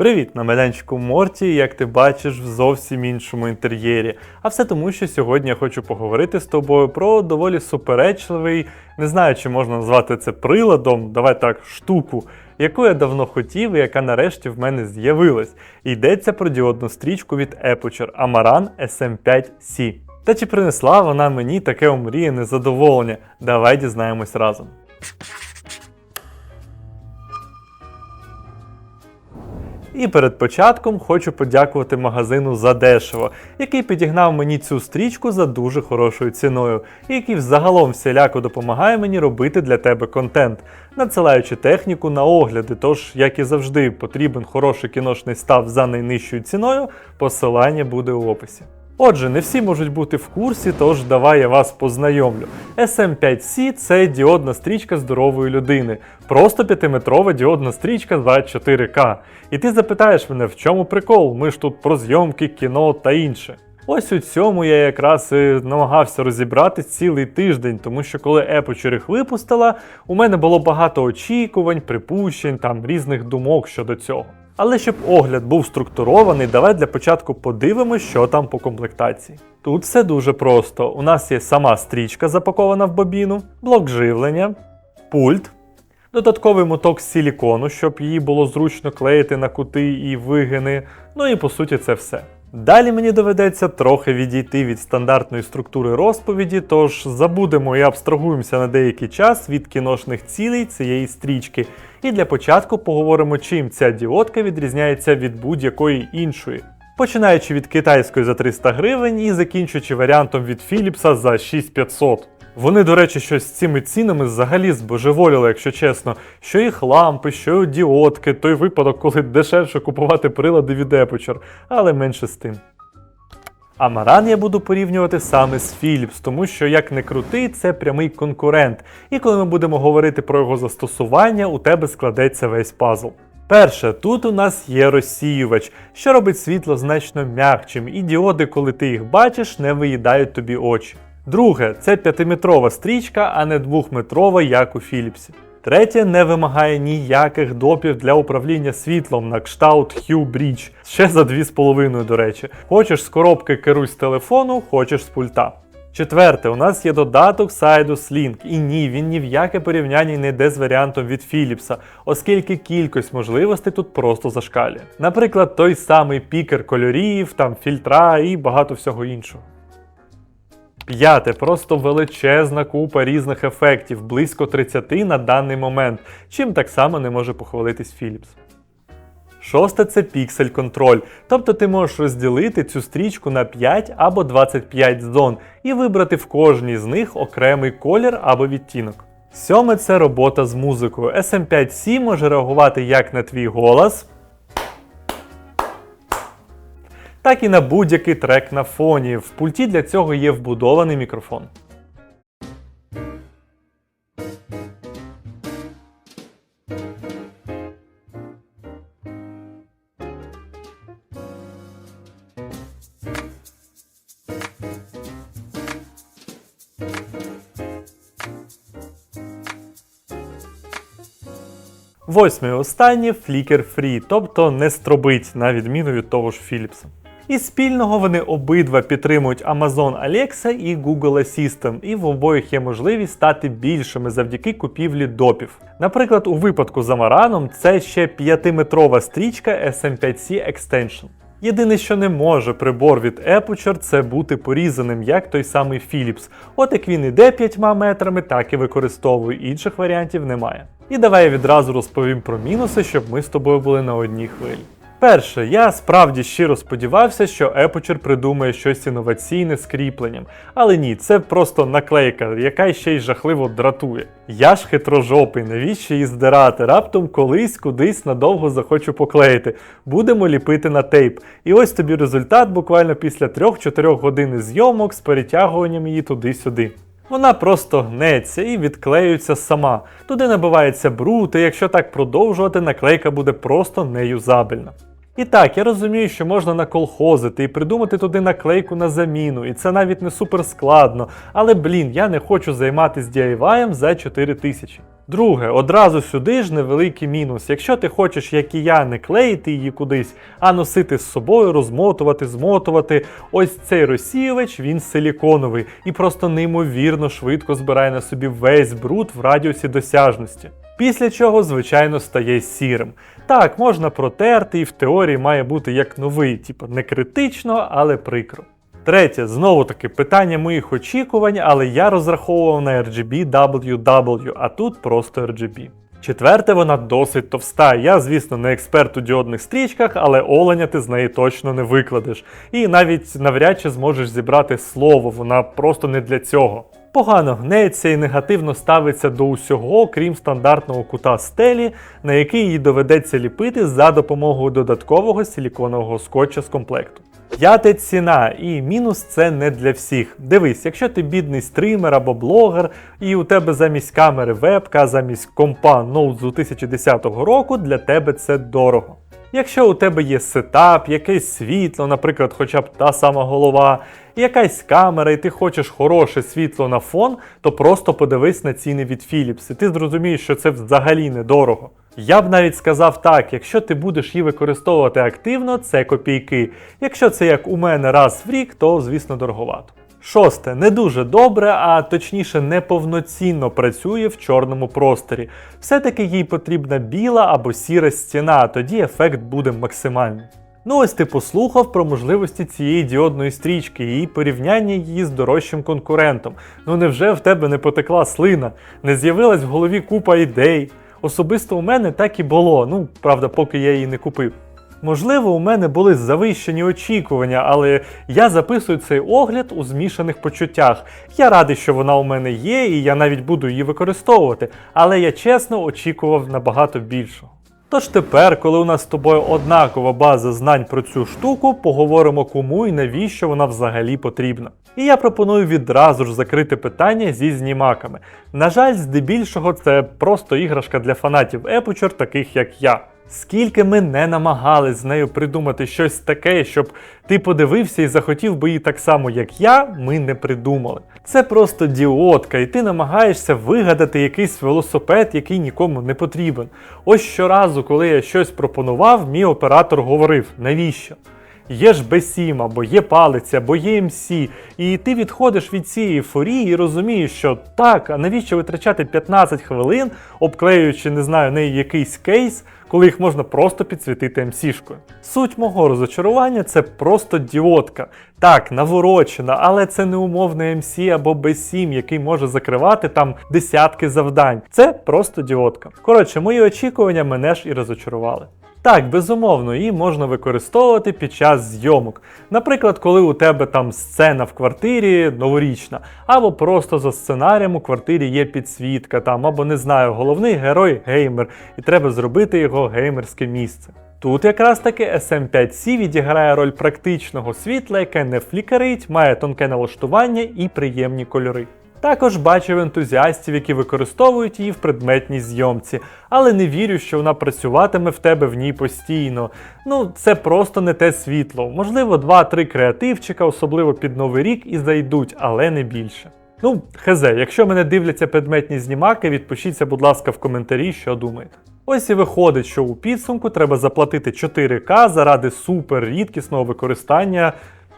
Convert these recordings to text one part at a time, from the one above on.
Привіт, на майданчику Морті, як ти бачиш, в зовсім іншому інтер'єрі. А все тому, що сьогодні я хочу поговорити з тобою про доволі суперечливий, не знаю, чи можна назвати це приладом, давай так, штуку, яку я давно хотів і яка нарешті в мене з'явилась. Йдеться про діодну стрічку від Aputure Amaran SM5C. Та чи принесла вона мені таке омріяне задоволення? Давай дізнаємось разом. І перед початком хочу подякувати магазину за дешево, який підігнав мені цю стрічку за дуже хорошою ціною, і який взагалом всіляко допомагає мені робити для тебе контент, надсилаючи техніку на огляди. Тож, як і завжди, потрібен хороший кіношний став за найнижчою ціною, посилання буде у описі. Отже, не всі можуть бути в курсі, тож давай я вас познайомлю. SM5C це діодна стрічка здорової людини, просто 5-метрова діодна стрічка за 4К. І ти запитаєш мене, в чому прикол? Ми ж тут про зйомки, кіно та інше. Ось у цьому я якраз і намагався розібратись цілий тиждень, тому що коли Aperture їх випустила, у мене було багато очікувань, припущень, там різних думок щодо цього. Але щоб огляд був структурований, давай для початку подивимось, що там по комплектації. Тут все дуже просто. У нас є сама стрічка запакована в бобіну, блок живлення, пульт, додатковий моток з силікону, щоб її було зручно клеїти на кути і вигини. Ну і по суті це все. Далі мені доведеться трохи відійти від стандартної структури розповіді, тож забудемо і абстрагуємося на деякий час від кіношних цілей цієї стрічки. І для початку поговоримо, чим ця діодка відрізняється від будь-якої іншої. Починаючи від китайської за 300 гривень і закінчуючи варіантом від Philips за 6500. Вони, до речі, щось з цими цінами взагалі збожеволіли, якщо чесно. Що їх лампи, що діодки, той випадок, коли дешевше купувати прилади від Aputure, але менше з тим. Амаран я буду порівнювати саме з Philips, тому що, як не крутий, це прямий конкурент. І коли ми будемо говорити про його застосування, у тебе складеться весь пазл. Перше, тут у нас є розсіювач, що робить світло значно м'якчим, і діоди, коли ти їх бачиш, не виїдають тобі очі. Друге, це 5-метрова стрічка, а не 2-метрова, як у Філіпсі. Третє, не вимагає ніяких допів для управління світлом на кшталт Hue Bridge, ще за 2,5, до речі. Хочеш з коробки керуй з телефону, хочеш з пульта. Четверте, у нас є додаток Sidus Link, і ні, він ні в яке порівняння не йде з варіантом від Philips, оскільки кількість можливостей тут просто зашкалює. Наприклад, той самий пікер кольорів, там фільтра і багато всього іншого. П'яте, просто величезна купа різних ефектів, близько 30 на даний момент, чим так само не може похвалитись Philips. Шосте це піксель контроль, тобто ти можеш розділити цю стрічку на 5 або 25 зон і вибрати в кожній з них окремий колір або відтінок. Сьоме це робота з музикою. SM5C може реагувати як на твій голос, так і на будь-який трек на фоні. В пульті для цього є вбудований мікрофон. Восьме і останнє Flicker Free, тобто не стробить, на відміну від того ж Philips. І спільного вони обидва підтримують Amazon Alexa і Google Assistant, і в обоїх є можливість стати більшими завдяки купівлі допів. Наприклад, у випадку з Амараном це ще 5-метрова стрічка SM5C Extension. Єдине, що не може прибор від Aputure, це бути порізаним, як той самий Philips. От як він іде 5 метрами, так і використовую, інших варіантів немає. І давай я відразу розповім про мінуси, щоб ми з тобою були на одній хвилі. Перше, я справді щиро сподівався, що Aputure придумає щось інноваційне з кріпленням. Але ні, це просто наклейка, яка ще й жахливо дратує. Я ж хитрожопий, навіщо її здирати? Раптом колись кудись надовго захочу поклеїти. Будемо ліпити на тейп. І ось тобі результат буквально після 3-4 годин зйомок з перетягуванням її туди-сюди. Вона просто гнеться і відклеюється сама. Туди набивається бруд, і якщо так продовжувати, наклейка буде просто неюзабельна. І так, я розумію, що можна наколхозити і придумати туди наклейку на заміну, і це навіть не супер складно. Але блін, я не хочу займатися DIY за 4 тисячі. Друге, одразу сюди ж невеликий мінус. Якщо ти хочеш, як і я, не клеїти її кудись, а носити з собою, розмотувати, змотувати, ось цей розсіювач він силіконовий і просто неймовірно швидко збирає на собі весь бруд в радіусі досяжності. Після чого, звичайно, стає сірим. Так, можна протерти, і в теорії має бути як новий, типу не критично, але прикро. Третє, знову таки, питання моїх очікувань, але я розраховував на RGB WW, а тут просто RGB. Четверте, вона досить товста. Я, звісно, не експерт у діодних стрічках, але оленя ти з неї точно не викладеш. І навіть навряд чи зможеш зібрати слово, вона просто не для цього. Погано гнеться і негативно ставиться до усього, крім стандартного кута стелі, на який їй доведеться ліпити за допомогою додаткового силіконового скотча з комплекту. П'яте ціна, і мінус це не для всіх. Дивись, якщо ти бідний стример або блогер, і у тебе замість камери вебка, замість компа ноут з 2010 року, для тебе це дорого. Якщо у тебе є сетап, якесь світло, наприклад, хоча б та сама голова, якась камера, і ти хочеш хороше світло на фон, то просто подивись на ціни від Philips, і ти зрозумієш, що це взагалі недорого. Я б навіть сказав так, якщо ти будеш її використовувати активно, це копійки. Якщо це як у мене раз в рік, то звісно дороговато. Шосте, не дуже добре, а точніше неповноцінно працює в чорному просторі. Все-таки їй потрібна біла або сіра стіна, тоді ефект буде максимальний. Ну ось ти послухав про можливості цієї діодної стрічки і порівняння її з дорожчим конкурентом. Ну невже в тебе не потекла слина? Не з'явилась в голові купа ідей? Особисто у мене так і було, ну правда, поки я її не купив. Можливо, у мене були завищені очікування, але я записую цей огляд у змішаних почуттях. Я радий, що вона у мене є, і я навіть буду її використовувати, але я чесно очікував набагато більшого. Тож тепер, коли у нас з тобою однакова база знань про цю штуку, поговоримо кому і навіщо вона взагалі потрібна. І я пропоную відразу ж закрити питання зі знімаками. На жаль, здебільшого це просто іграшка для фанатів епочер, таких як я. Скільки ми не намагались з нею придумати щось таке, щоб ти подивився і захотів би її так само, як я, ми не придумали. Це просто діодка, і ти намагаєшся вигадати якийсь велосипед, який нікому не потрібен. Ось щоразу, коли я щось пропонував, мій оператор говорив, навіщо? Є ж B7, або є палиця, або є MC, і ти відходиш від цієї ейфорії і розумієш, що так, а навіщо витрачати 15 хвилин, обклеюючи, не знаю, неї якийсь кейс, коли їх можна просто підсвітити МС-шкою. Суть мого розочарування це просто діодка. Так, наворочена, але це не умовний MC або B7, який може закривати там десятки завдань. Це просто діодка. Коротше, мої очікування мене ж і розочарували. Так, безумовно, її можна використовувати під час зйомок. Наприклад, коли у тебе там сцена в квартирі новорічна, або просто за сценарієм у квартирі є підсвітка, там, або не знаю, головний герой геймер, і треба зробити його геймерське місце. Тут якраз таки SM5C відіграє роль практичного світла, яке не флікерить, має тонке налаштування і приємні кольори. Також бачив ентузіастів, які використовують її в предметній зйомці, але не вірю, що вона працюватиме в тебе в ній постійно. Ну, це просто не те світло. Можливо, 2-3 креативчика, особливо під новий рік, і зайдуть, але не більше. Ну, хезе, якщо мене дивляться предметні знімаки, відпишіться, будь ласка, в коментарі, що думаєте. Ось і виходить, що у підсумку треба заплатити 4К заради супер рідкісного використання.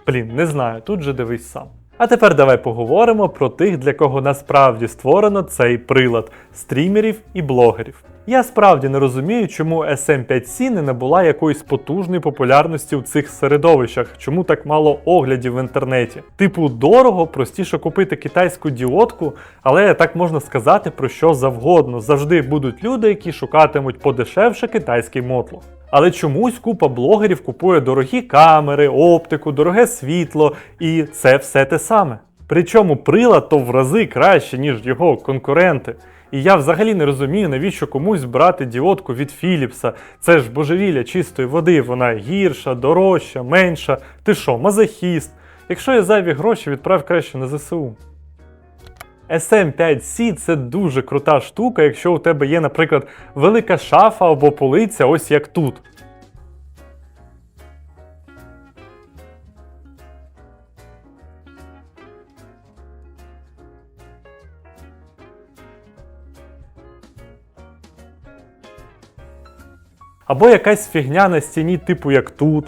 Блін, не знаю, тут же дивись сам. А тепер давай поговоримо про тих, для кого насправді створено цей прилад стрімерів і блогерів. Я справді не розумію, чому SM5C не набула якоїсь потужної популярності у цих середовищах, чому так мало оглядів в інтернеті. Типу, дорого, простіше купити китайську діодку, але так можна сказати про що завгодно. Завжди будуть люди, які шукатимуть подешевше китайський мотлох. Але чомусь купа блогерів купує дорогі камери, оптику, дороге світло, і це все те саме. Причому прилад то в рази краще, ніж його конкуренти. І я взагалі не розумію, навіщо комусь брати діодку від Філіпса. Це ж божевілля чистої води, вона гірша, дорожча, менша. Ти що, мазохіст? Якщо є зайві гроші, відправ краще на ЗСУ. SM5C це дуже крута штука, якщо у тебе є, наприклад, велика шафа або полиця, ось як тут. Або якась фігня на стіні, типу як тут.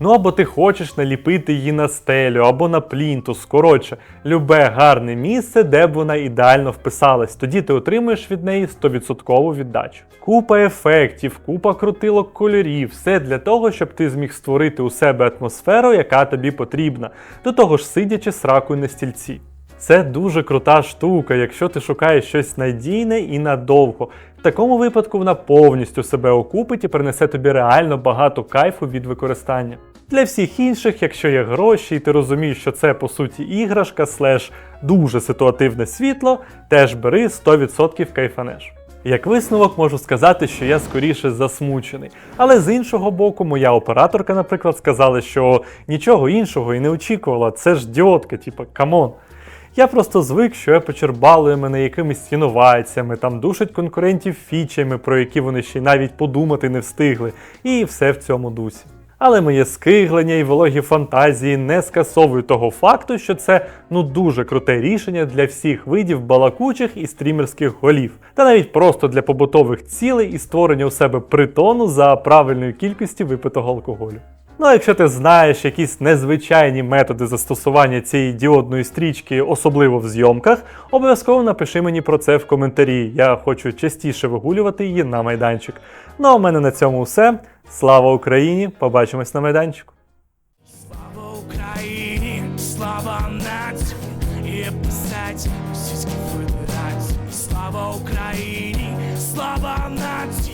Ну або ти хочеш наліпити її на стелю, або на плінтус, коротше, любе гарне місце, де б вона ідеально вписалась. Тоді ти отримуєш від неї 100% віддачу. Купа ефектів, купа крутилок кольорів, все для того, щоб ти зміг створити у себе атмосферу, яка тобі потрібна, до того ж сидячи сракою на стільці. Це дуже крута штука, якщо ти шукаєш щось надійне і надовго. В такому випадку вона повністю себе окупить і принесе тобі реально багато кайфу від використання. Для всіх інших, якщо є гроші, і ти розумієш, що це по суті іграшка, слеш дуже ситуативне світло, теж бери 100% кайфанеш. Як висновок можу сказати, що я скоріше засмучений. Але з іншого боку, моя операторка, наприклад, сказала, що нічого іншого і не очікувала. Це ж діодка, типа камон. Я просто звик, що Aperture балує мене якимись інноваціями, там душить конкурентів фічами, про які вони ще й навіть подумати не встигли, і все в цьому дусі. Але моє скиглення і вологі фантазії не скасовують того факту, що це ну дуже круте рішення для всіх видів балакучих і стрімерських голів, та навіть просто для побутових цілей і створення у себе притону за правильної кількості випитого алкоголю. Ну а якщо ти знаєш якісь незвичайні методи застосування цієї діодної стрічки, особливо в зйомках, обов'язково напиши мені про це в коментарі. Я хочу частіше вигулювати її на майданчик. Ну а в мене на цьому все. Слава Україні! Побачимось на майданчику. Слава Україні, слава нації, і писать російські федерації. Слава Україні, слава нації,